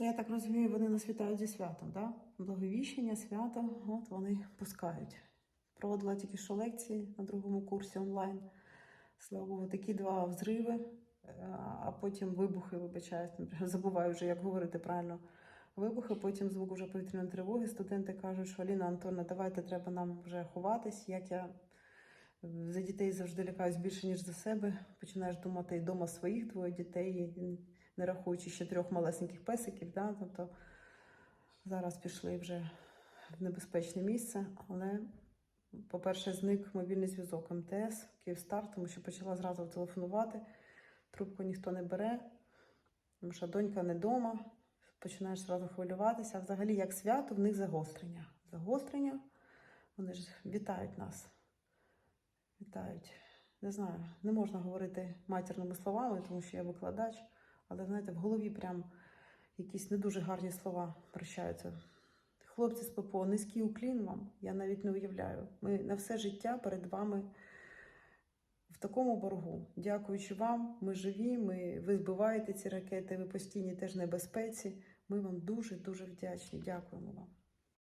Це, я так розумію, вони нас вітають зі святом, да? Благовіщення, свято, от вони пускають. Проводила тільки що лекції на другому курсі онлайн. Слава Богу, такі два взриви, е, а потім вибухи, вибачаюсь, забуваю вже, як говорити правильно. Вибухи, потім звук вже повітряної тривоги. Студенти кажуть, що Аліна Антонна, давайте треба нам вже ховатись. Як я за дітей завжди лякаюсь більше, ніж за себе. Починаєш думати і вдома своїх двоє дітей, не рахуючи ще трьох малесеньких песиків. Да? Тобто зараз пішли вже в небезпечне місце, але, по-перше, зник мобільний зв'язок МТС, Київстар, тому що почала зразу телефонувати. Трубку ніхто не бере, тому що донька не вдома. Починаєш зразу хвилюватися. А взагалі, як свято, в них загострення. Загострення, вони ж вітають нас. Вітають. Не знаю, не можна говорити матірними словами, тому що я викладач, але знаєте, в голові прям якісь не дуже гарні слова прощаються. Хлопці з ППО, низький уклін вам, я навіть не уявляю. Ми на все життя перед вами в такому боргу. Дякуючи вам, ми живі, ми, ви збиваєте ці ракети, ви постійні теж небезпеці. Ми вам дуже дуже вдячні. Дякуємо вам.